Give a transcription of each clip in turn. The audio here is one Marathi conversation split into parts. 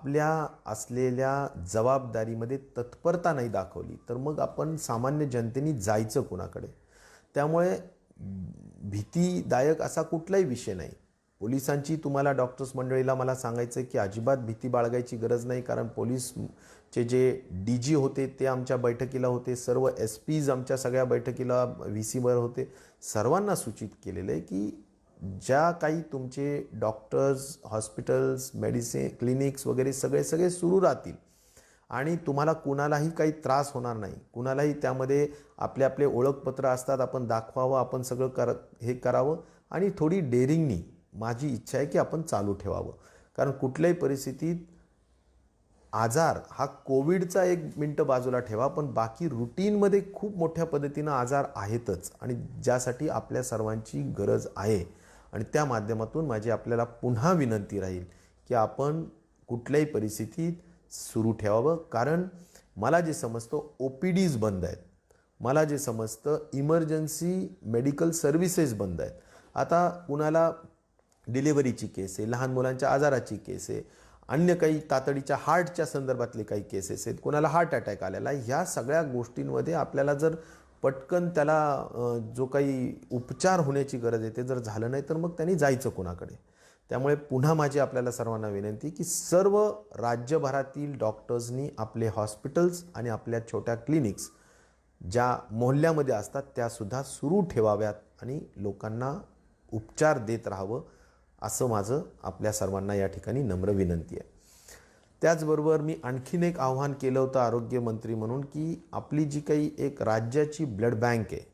आपल्या असलेल्या जबाबदारीमध्ये तत्परता नाही दाखवली तर मग आपण सामान्य जनतेने जायचं कुणाकडे? त्यामुळे भीतीदायक असा कुठलाही विषय नाही. पोलिसांची तुम्हाला डॉक्टर्स मंडळीला मला सांगायचं आहे की अजिबात भीती बाळगायची गरज नाही कारण पोलीसचे जे डी जी होते ते आमच्या बैठकीला होते सर्व एस पीज आमच्या सगळ्या बैठकीला व्ही सीवर होते. सर्वांना सूचित केलेलं आहे की ज्या काही तुमचे डॉक्टर्स हॉस्पिटल्स मेडिसिन क्लिनिक्स वगैरे सगळे सगळे सुरू राहतील आणि तुम्हाला कुणालाही काही त्रास होणार नाही. कुणालाही त्यामध्ये आपले आपले ओळखपत्र असतात आपण दाखवावं आपण सगळं कर हे करावं आणि थोडी डेअरिंगनी माझी इच्छा आहे की आपण चालू ठेवावं. कारण कुठल्याही परिस्थितीत आजार हा कोविडचा एक मिनटं बाजूला ठेवा पण बाकी रुटीनमध्ये खूप मोठ्या पद्धतीनं आजार आहेतच आणि ज्यासाठी आपल्या सर्वांची गरज आहे. आणि त्या माध्यमातून माझी आपल्याला पुन्हा विनंती राहील की आपण कुठल्याही परिस्थितीत सुरू ठेवावं. कारण मला जे समजतं ओ पी डीज बंद आहेत. मला जे समजतं इमर्जन्सी मेडिकल सर्व्हिसेस बंद आहेत. आता कुणाला डिलिव्हरीची केस आहे लहान मुलांच्या आजाराची केस आहे अन्य काही तातडीच्या हार्टच्या संदर्भातले काही केसेस आहेत कोणाला हार्ट अटॅक आलेला ह्या सगळ्या गोष्टींमध्ये आपल्याला जर पटकन त्याला जो काही उपचार होण्याची गरज आहे ते जर झालं नाही तर मग त्यांनी जायचं कोणाकडे? त्यामुळे पुन्हा माझी आपल्याला सर्वांना विनंती की सर्व राज्यभरातील डॉक्टर्सनी आपले हॉस्पिटल्स आणि आपल्या छोट्या क्लिनिक्स ज्या मोहल्ल्यामध्ये असतात त्यासुद्धा सुरू ठेवाव्यात आणि लोकांना उपचार देत राहावं असं माझं आपल्या सर्वांना या ठिकाणी नम्र विनंती आहे. त्याचबरोबर मी आणखीन एक आव्हान केलं होतं आरोग्यमंत्री म्हणून की आपली जी काही एक राज्याची ब्लड बँक आहे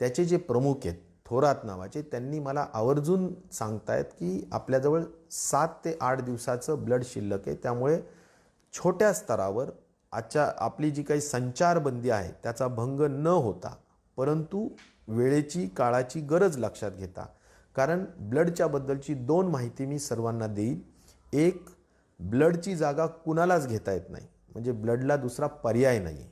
त्याचे जे प्रमुख आहेत थोरात नावाचे त्यांनी मला आवर्जून सांगतायत की आपल्याजवळ सात ते आठ दिवसाचं ब्लड शिल्लक आहे. त्यामुळे छोट्या स्तरावर आजच्या आपली जी काही संचारबंदी आहे त्याचा भंग न होता परंतु वेळेची काळाची गरज लक्षात घेता कारण ब्लडच्याबद्दलची दोन माहिती मी सर्वांना देईन. एक ब्लडची जागा कुणालाच घेता येत नाही. म्हणजे ब्लडला दुसरा पर्याय नाही. आहे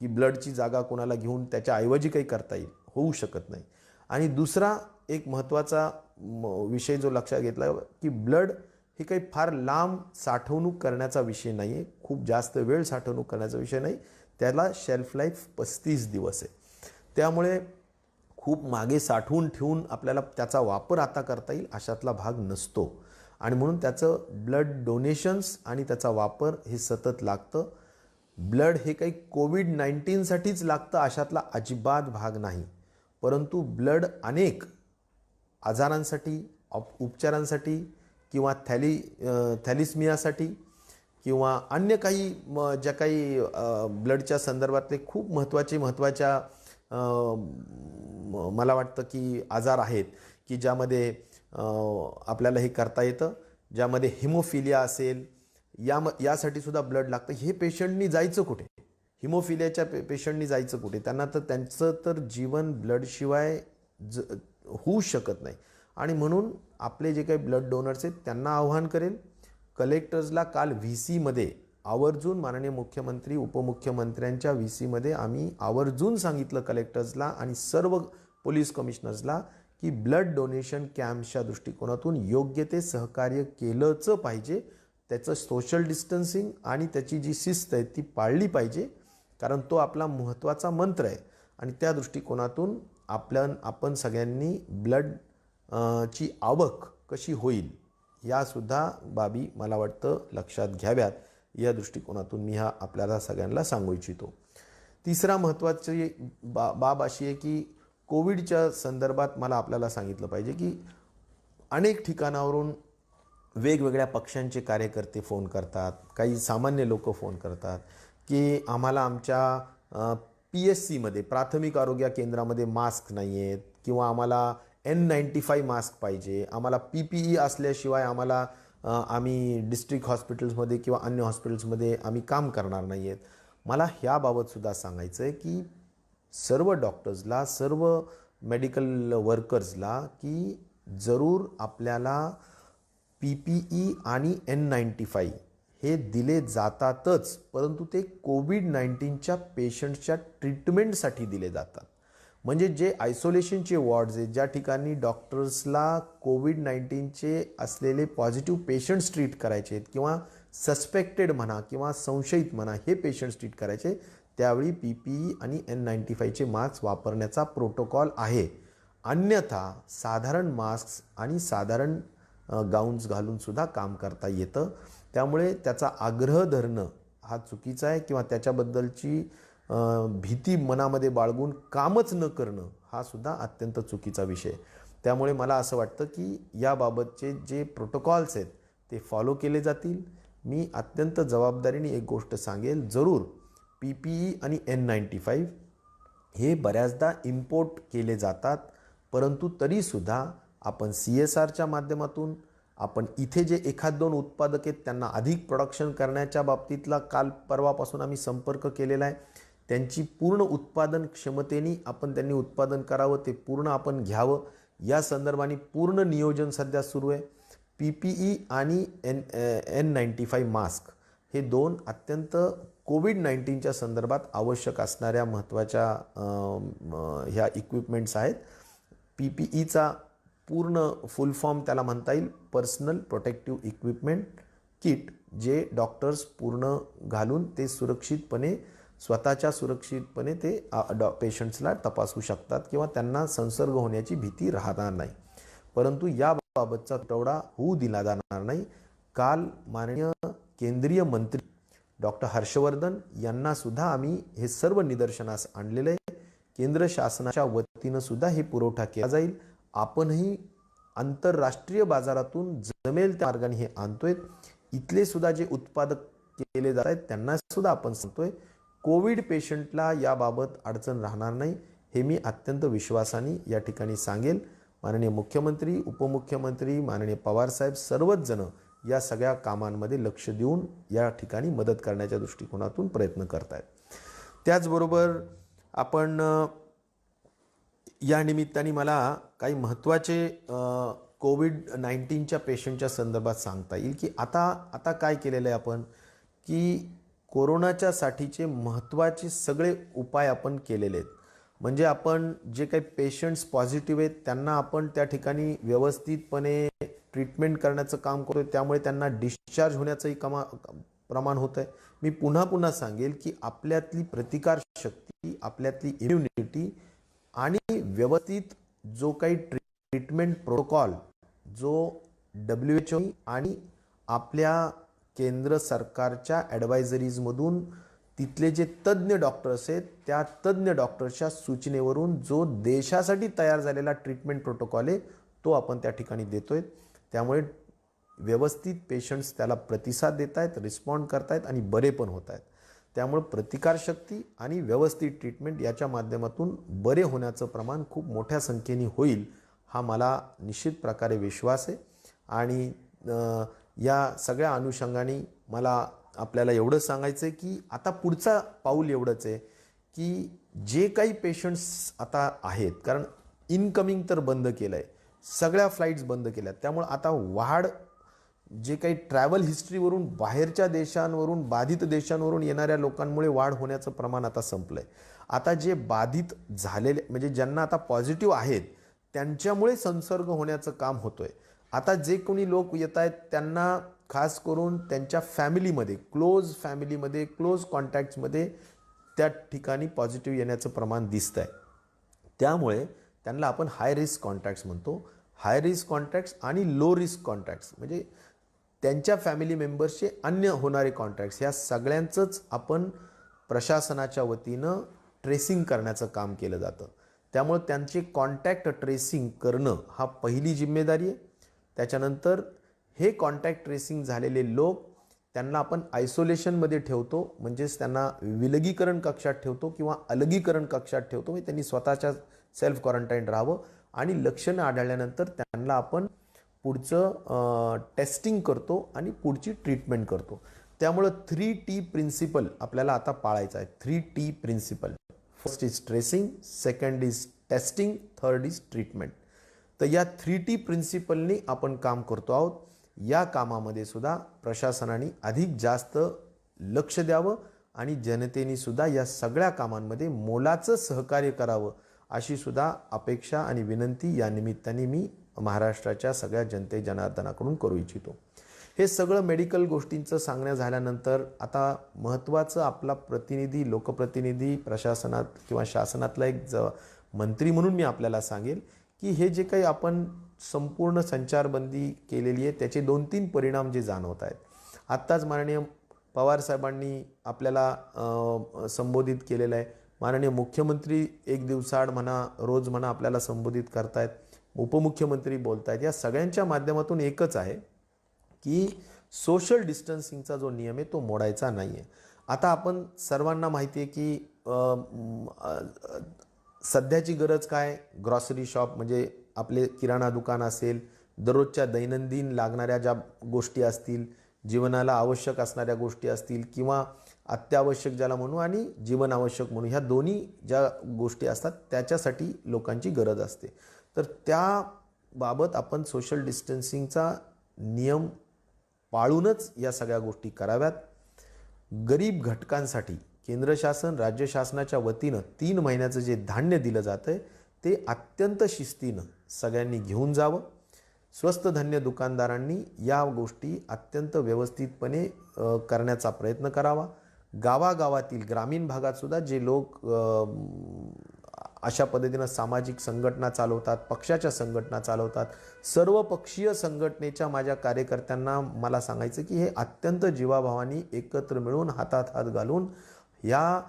की ब्लडची जागा कोणाला घेऊन त्याच्याऐवजी काही करता येईल होऊ शकत नाही. आणि दुसरा एक महत्त्वाचा म, विषय जो लक्षात घेतला की ब्लड हे काही फार लांब साठवणूक करण्याचा विषय नाही आहे. खूप जास्त वेळ साठवणूक करण्याचा विषय नाही. त्याला शेल्फ लाईफ पस्तीस दिवस आहे. त्यामुळे खूप मागे साठवून ठेवून आपल्याला त्याचा वापर आता करता येईल अशातला भाग नसतो. आणि म्हणून त्याचं ब्लड डोनेशन्स आणि त्याचा वापर हे सतत लागतं. ब्लड हे काही कोविड नाईन्टीनसाठीच लागतं अशातला अजिबात भाग नाही. परंतु ब्लड अनेक आजारांसाठी ऑप उपचारांसाठी किंवा थॅली थॅलिस्मियासाठी किंवा अन्य काही म, ज्या काही ब्लडच्या संदर्भातले खूप महत्त्वाचे महत्त्वाच्या मला वाटतं की आजार आहेत की ज्यामध्ये आपल्याला हे करता येतं. ज्यामध्ये हिमोफिलिया असेल या यासाठी सुद्धा ब्लड लागतं. हे पेशंटनी जायचं कुठे? हिमोफिलियाच्या पे पेशंटनी जायचं कुठे? त्यांना तर त्यांचं तर जीवन ब्लडशिवाय ज होऊ शकत नाही. आणि म्हणून आपले जे काही ब्लड डोनर्स आहेत त्यांना आव्हान करेल. कलेक्टर्सला काल व्ही सीमध्ये आवर्जून माननीय मुख्यमंत्री उपमुख्यमंत्र्यांच्या व्ही सीमध्ये आम्ही आवर्जून सांगितलं कलेक्टर्सला आणि सर्व पोलीस कमिशनर्सला की ब्लड डोनेशन कॅम्पच्या दृष्टिकोनातून योग्य ते सहकार्य केलंच पाहिजे. त्याचं सोशल डिस्टन्सिंग आणि त्याची जी शिस्त आहे ती पाळली पाहिजे. कारण तो आपला महत्त्वाचा मंत्र आहे. आणि त्या दृष्टिकोनातून आपल्या आपण सगळ्यांनी ब्लड ची आवक कशी होईल यासुद्धा बाबी मला वाटतं लक्षात घ्याव्यात. या दृष्टिकोनातून मी हा आपल्याला सगळ्यांना सांगू इच्छितो. तिसरा महत्त्वाची बा बाब अशी आहे की कोविडच्या संदर्भात मला आपल्याला सांगितलं पाहिजे की अनेक ठिकाणावरून वेगवेगळ्या पक्षांचे कार्यकर्ते फोन करतात काही सामान्य लोक फोन करतात की आम्हाला आमच्या पी एस सीमध्ये प्राथमिक आरोग्य केंद्रामध्ये मास्क नाही आहेत किंवा आम्हाला एन नाईन्टी फाय मास्क पाहिजे आम्हाला पी पी ई असल्याशिवाय आम्हाला आम्ही डिस्ट्रिक्ट हॉस्पिटल्समध्ये किंवा अन्य हॉस्पिटल्समध्ये आम्ही काम करणार नाही आहेत मला ह्याबाबतसुद्धा सांगायचं आहे की सर्व डॉक्टर्सला सर्व मेडिकल वर्कर्सला की जरूर आपल्याला पी पी ई आणि एन नाईन्टी फाय हे दिले जातातच परंतु ते कोविड नाईन्टीनच्या पेशंटच्या ट्रीटमेंटसाठी दिले जातात. म्हणजे जे आयसोलेशनचे वॉर्ड्स आहेत ज्या ठिकाणी डॉक्टर्सला कोविड नाईन्टीनचे असलेले पॉझिटिव्ह पेशंट्स ट्रीट करायचे आहेत किंवा सस्पेक्टेड म्हणा किंवा संशयित म्हणा हे पेशंट्स ट्रीट करायचे त्यावेळी पी पी ई आणि एन नाईन्टी फायचे मास्क वापरण्याचा प्रोटोकॉल आहे. अन्यथा साधारण मास्क आणि साधारण गाऊन्स घालूनसुद्धा काम करता येतं. त्यामुळे त्याचा आग्रह धरणं हा चुकीचा आहे किंवा त्याच्याबद्दलची भीती मनामध्ये बाळगून कामच न करणं हा सुद्धा अत्यंत चुकीचा विषय. त्यामुळे मला असं वाटतं की याबाबतचे जे प्रोटोकॉल्स आहेत ते फॉलो केले जातील. मी अत्यंत जबाबदारीने एक गोष्ट सांगेल. जरूर पी पी ई आणि एन नाईन्टी फाईव्ह हे बऱ्याचदा इम्पोर्ट केले जातात परंतु तरीसुद्धा आपण सी एस आरच्या माध्यमातून आपण इथे जे एखाद दोन उत्पादक आहेत त्यांना अधिक प्रोडक्शन करण्याच्या बाबतीतला काल परवापासून आम्ही संपर्क केलेला आहे. त्यांची पूर्ण उत्पादन क्षमतेने आपण त्यांनी उत्पादन करावं ते पूर्ण आपण घ्यावं. या संदर्भाने पूर्ण नियोजन सध्या सुरू आहे. पी पी ई आणि N N ninety five mask हे दोन अत्यंत कोविड नाईन्टीनच्या संदर्भात आवश्यक असणाऱ्या महत्त्वाच्या ह्या इक्विपमेंट्स आहेत. पी पी ईचा पूर्ण फुल फॉर्म त्याला म्हणता येईल. पर्सनल प्रोटेक्टिव्ह इक्विपमेंट किट जे डॉक्टर्स पूर्ण घालून ते सुरक्षितपणे स्वतःच्या सुरक्षितपणे ते डॉ पेशंट्सला तपासू शकतात किंवा त्यांना संसर्ग होण्याची भीती राहणार नाही. परंतु याबाबतचा तुटवडा होऊ दिला जाणार नाही. काल माननीय केंद्रीय मंत्री डॉक्टर हर्षवर्धन यांना सुद्धा आम्ही हे सर्व निदर्शनास आणलेलं आहे. केंद्र शासनाच्या वतीनं सुद्धा हे पुरवठा केला जाईल. आपणही आंतरराष्ट्रीय बाजारातून जमेल त्या मार्गाने हे आणतोय. इथले सुद्धा जे उत्पादक केले जात आहेत त्यांना सुद्धा आपण सांगतोय कोविड पेशंटला याबाबत अडचण राहणार नाही हे मी अत्यंत विश्वासाने या ठिकाणी सांगेल. माननीय मुख्यमंत्री उपमुख्यमंत्री माननीय पवारसाहेब सर्वच जण या सगळ्या कामांमध्ये लक्ष देऊन या ठिकाणी मदत करण्याच्या दृष्टिकोनातून प्रयत्न करत आहेत त्याचबरोबर आपण या निमित्ताने मला काही महत्त्वाचे कोविड नाईन्टीनच्या पेशंटच्या संदर्भात सांगता येईल की आता आता काय केलेलं आहे आपण? की कोरोनाच्या साठीचे महत्त्वाचे सगळे उपाय आपण केलेले आहेत. म्हणजे आपण जे काही पेशंट्स पॉझिटिव्ह आहेत त्यांना आपण त्या ठिकाणी व्यवस्थितपणे ट्रीटमेंट करण्याचं काम करतोय त्यामुळे त्यांना डिस्चार्ज होण्याचंही कमा प्रमाण होतं आहे मी पुन्हा पुन्हा सांगेल की आपल्यातली प्रतिकारशक्ती आपल्यातली इम्युनिटी आणि व्यवस्थित जो काही ट्रीटमेंट प्रोटोकॉल जो डब्ल्यू एच ओ आणि आपल्या केंद्र सरकारच्या ॲडवायझरीजमधून तिथले जे तज्ज्ञ डॉक्टर्स आहेत त्या तज्ज्ञ डॉक्टर्सच्या सूचनेवरून जो देशासाठी तयार झालेला ट्रीटमेंट प्रोटोकॉल आहे तो आपण त्या ठिकाणी देतोय. त्यामुळे व्यवस्थित पेशंट्स त्याला प्रतिसाद देत आहेत रिस्पॉन्ड करतायत आणि बरे पण होत आहेत त्यामुळे प्रतिकारशक्ती आणि व्यवस्थित ट्रीटमेंट याच्या माध्यमातून बरे होण्याचं प्रमाण खूप मोठ्या संख्येने होईल हा मला निश्चित प्रकारे विश्वास आहे. आणि या सगळ्या अनुषंगाने मला आपल्याला एवढं सांगायचं आहे की आता पुढचा पाऊल एवढंच आहे की जे काही पेशंट्स आता आहेत कारण इनकमिंग तर बंद केलं आहे सगळ्या फ्लाईट्स बंद केल्या त्यामुळे आता वाढ जे काही ट्रॅव्हल हिस्ट्रीवरून बाहेरच्या देशांवरून बाधित देशांवरून येणाऱ्या लोकांमुळे वाढ होण्याचं प्रमाण आता संपलं आहे आता जे बाधित झालेले म्हणजे ज्यांना आता पॉझिटिव्ह आहेत त्यांच्यामुळे संसर्ग होण्याचं काम होतोय. आता जे कोणी लोक येत आहेत त्यांना खास करून त्यांच्या फॅमिलीमध्ये क्लोज फॅमिलीमध्ये क्लोज कॉन्टॅक्ट्समध्ये त्या ठिकाणी पॉझिटिव्ह येण्याचं प्रमाण दिसतं आहे त्यामुळे त्यांना आपण हाय रिस्क कॉन्टॅक्ट्स म्हणतो. हाय रिस्क कॉन्टॅक्ट्स आणि लो रिस्क कॉन्टॅक्ट्स म्हणजे त्यांच्या फॅमिली मेंबर्सचे अन्य होणारे कॉन्टॅक्ट्स ह्या सगळ्यांचंच आपण प्रशासनाच्या वतीनं ट्रेसिंग करण्याचं काम केलं जातं. त्यामुळे त्यांचे कॉन्टॅक्ट ट्रेसिंग करणं हा पहिली जिम्मेदारी आहे. त्याच्यानंतर हे कॉन्टॅक्ट ट्रेसिंग झालेले लोक त्यांना आपण आयसोलेशनमध्ये ठेवतो. म्हणजेच त्यांना विलगीकरण कक्षात ठेवतो किंवा अलगीकरण कक्षात ठेवतो. म्हणजे त्यांनी स्वतःच्या सेल्फ क्वारंटाईन राहावं आणि लक्षणं आढळल्यानंतर त्यांना आपण पुढचं टेस्टिंग करतो आणि पुढची ट्रीटमेंट करतो. त्यामुळं थ्री टी प्रिन्सिपल आपल्याला आता पाळायचं आहे. Three T principle. First is tracing second is testing third is treatment तर या थ्री टी प्रिन्सिपलनी आपण काम करतो आहोत. या कामामध्ये सुद्धा प्रशासनाने अधिक जास्त लक्ष द्यावं आणि जनतेने सुद्धा या सगळ्या कामांमध्ये मोलाचं सहकार्य करावं. अशी सुद्धा अपेक्षा आणि विनंती या निमित्ताने मी महाराष्ट्राच्या सगळ्या जनते जनार्दनाकडून करू इच्छितो. हे सगळं मेडिकल गोष्टींचं सांगण्या झाल्यानंतर आता महत्त्वाचं आपला प्रतिनिधी लोकप्रतिनिधी प्रशासनात किंवा शासनातला एक ज मंत्री म्हणून मी आपल्याला सांगेल की हे जे काही आपण संपूर्ण संचारबंदी केलेली आहे त्याचे दोन तीन परिणाम जे जाणवत आहेत. आत्ताच माननीय पवार साहेबांनी आपल्याला संबोधित केलेलं आहे. माननीय मुख्यमंत्री एक दिवसाआड म्हणा रोज म्हणा आपल्याला संबोधित करतायत उपमुख्यमंत्री बोलतायत या सगळ्यांच्या माध्यमातून एकच आहे की सोशल डिस्टन्सिंगचा जो नियम आहे तो मोडायचा नाही आहे आता आपण सर्वांना माहिती आहे की सध्याची गरज काय? ग्रॉसरी शॉप म्हणजे आपले किराणा दुकान असेल दररोजच्या दैनंदिन लागणाऱ्या ज्या गोष्टी असतील जीवनाला आवश्यक असणाऱ्या गोष्टी असतील किंवा अत्यावश्यक ज्याला म्हणू आणि जीवन आवश्यक म्हणू ह्या दोन्ही ज्या गोष्टी असतात त्याच्यासाठी लोकांची गरज असते. तर त्याबाबत आपण सोशल डिस्टन्सिंगचा नियम पाळूनच या सगळ्या गोष्टी कराव्यात. गरीब घटकांसाठी केंद्र शासन राज्य शासनाच्या वतीनं तीन महिन्याचं जे धान्य दिलं जातं आहे ते अत्यंत शिस्तीनं सगळ्यांनी घेऊन जावं. स्वस्त धान्य दुकानदारांनी या गोष्टी अत्यंत व्यवस्थितपणे करण्याचा प्रयत्न करावा. गावागावातील ग्रामीण भागातसुद्धा जे लोक अशा पद्धतीनं सामाजिक संघटना चालवतात पक्षाच्या संघटना चालवतात सर्व पक्षीय संघटनेच्या माझ्या कार्यकर्त्यांना मला सांगायचं की हे अत्यंत जीवाभावानी एकत्र मिळून हातात हात घालून या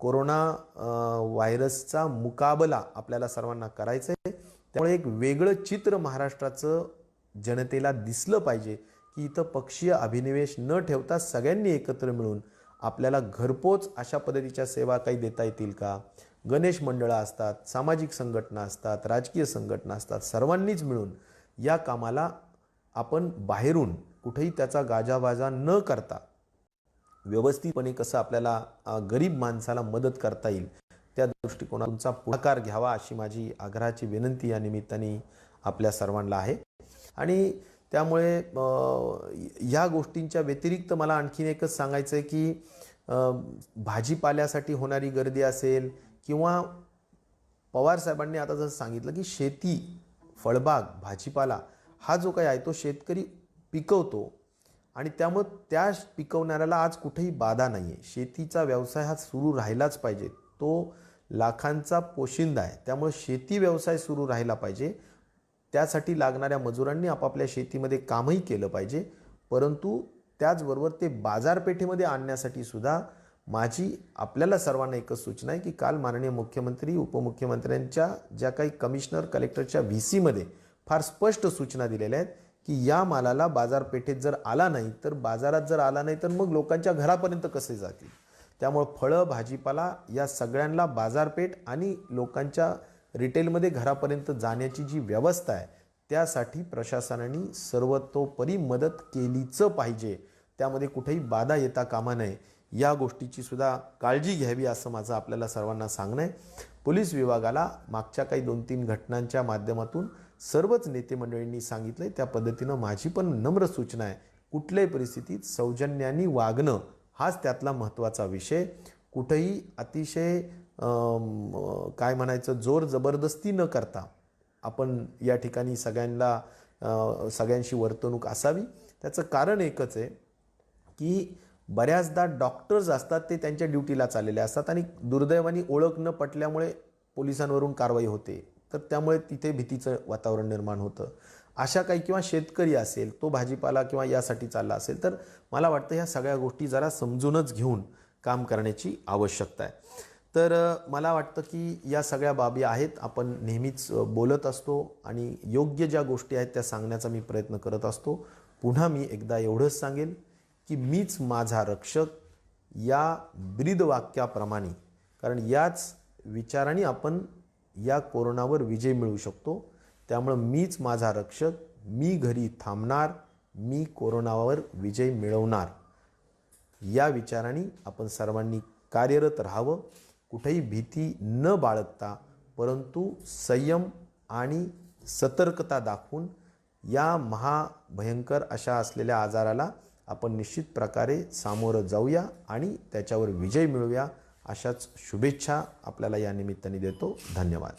कोरोना व्हायरसचा मुकाबला आपल्याला सर्वांना करायचा आहे त्यामुळे एक वेगळं चित्र महाराष्ट्राचं जनतेला दिसलं पाहिजे की इथं पक्षीय अभिनिवेश न ठेवता सगळ्यांनी एकत्र मिळून आपल्याला घरपोच अशा पद्धतीच्या सेवा काही देता येतील का? गणेश मंडळं असतात सामाजिक संघटना असतात राजकीय संघटना असतात सर्वांनीच मिळून या कामाला आपण बाहेरून कुठेही त्याचा गाजावाजा न करता व्यवस्थितपणे कसं आपल्याला गरीब माणसाला मदत करता येईल त्या दृष्टिकोनातूनचा पुढाकार घ्यावा अशी माझी आग्रहाची विनंती या निमित्ताने आपल्या सर्वांना आहे. आणि त्यामुळे ह्या गोष्टींच्या व्यतिरिक्त मला आणखीन एकच सांगायचं आहे की भाजीपाल्यासाठी होणारी गर्दी असेल किंवा पवार साहेबांनी आता जसं सांगितलं की शेती फळबाग भाजीपाला हा जो काही आहे तो शेतकरी पिकवतो आणि त्यामुळं त्या पिकवणाऱ्याला आज कुठेही बाधा नाही आहे शेतीचा व्यवसाय हा सुरू राहिलाच पाहिजे. तो लाखांचा पोशिंदा आहे. त्यामुळे शेती व्यवसाय सुरू राहिला पाहिजे. त्यासाठी लागणाऱ्या मजुरांनी आपापल्या शेतीमध्ये कामही केलं पाहिजे. परंतु त्याचबरोबर ते बाजारपेठेमध्ये आणण्यासाठी सुद्धा माझी आपल्याला सर्वांना एकच सूचना आहे की काल माननीय मुख्यमंत्री उपमुख्यमंत्र्यांच्या ज्या काही कमिशनर कलेक्टरच्या व्ही सीमध्ये फार स्पष्ट सूचना दिलेल्या आहेत की या मालाला बाजारपेठेत जर आला नाही तर बाजारात जर आला नाही तर मग लोकांच्या घरापर्यंत कसे जातील? त्यामुळं फळं भाजीपाला या सगळ्यांना बाजारपेठ आणि लोकांच्या रिटेलमध्ये घरापर्यंत जाण्याची जी व्यवस्था आहे त्यासाठी प्रशासनाने सर्वतोपरी मदत केलीच पाहिजे. त्यामध्ये कुठेही बाधा येता कामा नये. या गोष्टीची सुद्धा काळजी घ्यावी असं माझं आपल्याला सर्वांना सांगणं आहे. पोलीस विभागाला मागच्या काही दोन तीन घटनांच्या माध्यमातून सर्वच नेते मंडळींनी आहे त्या पद्धतीनं माझी पण नम्र सूचना आहे. कुठल्याही परिस्थितीत सौजन्यानी वागणं हाच त्यातला महत्त्वाचा विषय. कुठेही अतिशय काय म्हणायचं जोर जबरदस्ती न करता आपण या ठिकाणी सगळ्यांना सगळ्यांशी वर्तणूक असावी. त्याचं कारण एकच आहे की बऱ्याचदा डॉक्टर्स असतात ते त्यांच्या ड्युटीला चाललेले असतात आणि दुर्दैवानी ओळख न पटल्यामुळे पोलिसांवरून कारवाई होते. तर त्यामुळे तिथे भीतीचं वातावरण निर्माण होतं. अशा काही किंवा शेतकरी असेल तो भाजीपाला किंवा यासाठी चालला असेल तर मला वाटतं ह्या सगळ्या गोष्टी जरा समजूनच घेऊन काम करण्याची आवश्यकता आहे. तर मला वाटतं की या सगळ्या बाबी आहेत. आपण नेहमीच बोलत असतो आणि योग्य ज्या गोष्टी आहेत त्या सांगण्याचा मी प्रयत्न करत असतो. पुन्हा मी एकदा एवढंच सांगेल की मीच माझा रक्षक या ब्रीद वाक्याप्रमाणे कारण याच विचाराने आपण या कोरोनावर विजय मिळवू शकतो. त्यामुळं मीच माझा रक्षक मी घरी थांबणार मी कोरोनावर विजय मिळवणार. या विचाराने आपण सर्वांनी कार्यरत राहावं. कुठेही भीती न बाळगता परंतु संयम आणि सतर्कता दाखवून या महाभयंकर अशा असलेल्या आजाराला आपण निश्चित प्रकारे सामोरं जाऊया आणि त्याच्यावर विजय मिळवूया अशाच शुभेच्छा आपल्याला या निमित्ताने देतो. धन्यवाद.